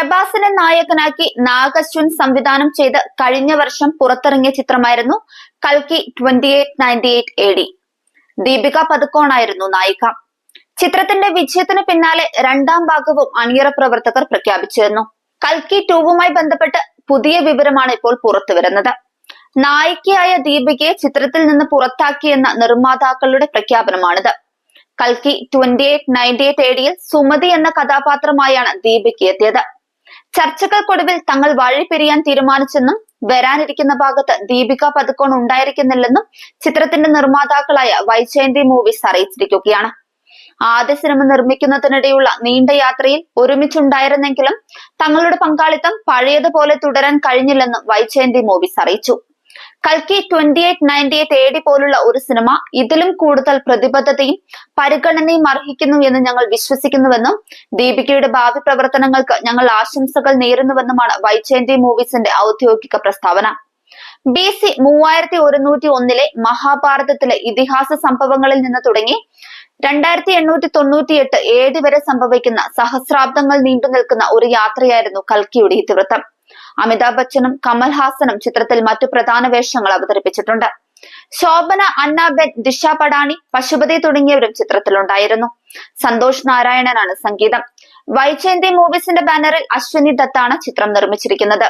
പ്രഭാസിനെ നായകനാക്കി നാഗശ്വൻ സംവിധാനം ചെയ്ത് കഴിഞ്ഞ വർഷം പുറത്തിറങ്ങിയ ചിത്രമായിരുന്നു കൽക്കി twenty eight ninety eight A D Deepika പതുക്കോണായിരുന്നു നായിക. ചിത്രത്തിന്റെ വിജയത്തിന് പിന്നാലെ രണ്ടാം ഭാഗവും അണിയറ പ്രവർത്തകർ പ്രഖ്യാപിച്ചിരുന്നു. കൽക്കി ടൂവുമായി ബന്ധപ്പെട്ട് പുതിയ വിവരമാണ് ഇപ്പോൾ പുറത്തുവരുന്നത് നായികയായ ദീപികയെ ചിത്രത്തിൽ നിന്ന് പുറത്താക്കിയെന്ന നിർമ്മാതാക്കളുടെ പ്രഖ്യാപനമാണിത്. കൽക്കി twenty eight ninety eight A ഡിയിൽ സുമതി എന്ന കഥാപാത്രമായാണ് ദീപിക എത്തിയത് ചർച്ചകൾക്കൊടുവിൽ തങ്ങൾ വഴി പിരിയാൻ തീരുമാനിച്ചെന്നും വരാനിരിക്കുന്ന ഭാഗത്ത് ദീപിക പതുക്കോൺ ഉണ്ടായിരിക്കുന്നില്ലെന്നും ചിത്രത്തിന്റെ നിർമ്മാതാക്കളായ വൈജയന്തി മൂവീസ് അറിയിച്ചിരിക്കുകയാണ്. ആദ്യ സിനിമ നിർമ്മിക്കുന്നതിനിടെയുള്ള നീണ്ട യാത്രയിൽ ഒരുമിച്ചുണ്ടായിരുന്നെങ്കിലും തങ്ങളുടെ പങ്കാളിത്തം പഴയതുപോലെ തുടരാൻ കഴിഞ്ഞില്ലെന്നും വൈജയന്തി മൂവീസ് അറിയിച്ചു. കൽക്കി twenty eight ninety eight A D പോലുള്ള ഒരു സിനിമ ഇതിലും കൂടുതൽ പ്രതിബദ്ധതയും പരിഗണനയും അർഹിക്കുന്നു എന്ന് ഞങ്ങൾ വിശ്വസിക്കുന്നുവെന്നും ദീപികയുടെ ഭാവി പ്രവർത്തനങ്ങൾക്ക് ഞങ്ങൾ ആശംസകൾ നേരുന്നുവെന്നുമാണ് വൈജയന്തി മൂവീസിന്റെ ഔദ്യോഗിക പ്രസ്താവന. ബി സി മൂവായിരത്തി ഒരുന്നൂറ്റി ഒന്നിലെ മഹാഭാരതത്തിലെ ഇതിഹാസ സംഭവങ്ങളിൽ നിന്ന് തുടങ്ങി രണ്ടായിരത്തി എണ്ണൂറ്റി തൊണ്ണൂറ്റി എട്ട് ഏഴ് വരെ സംഭവിക്കുന്ന സഹസ്രാബ്ദങ്ങൾ നീണ്ടു നിൽക്കുന്ന ഒരു യാത്രയായിരുന്നു കൽക്കിയുടെ ഇതിവൃത്തം. അമിതാഭ് ബച്ചനും കമൽഹാസനും ചിത്രത്തിൽ മറ്റു പ്രധാന വേഷങ്ങൾ അവതരിപ്പിച്ചിട്ടുണ്ട്. ശോഭന അന്നാബെൻ ദിശ പടാണി പശുപതി തുടങ്ങിയവരും ചിത്രത്തിലുണ്ടായിരുന്നു. സന്തോഷ് നാരായണനാണ് സംഗീതം. വൈചേന്തി മൂവീസിന്റെ ബാനറിൽ അശ്വിനി ദത്താണ് ചിത്രം നിർമ്മിച്ചിരിക്കുന്നത്.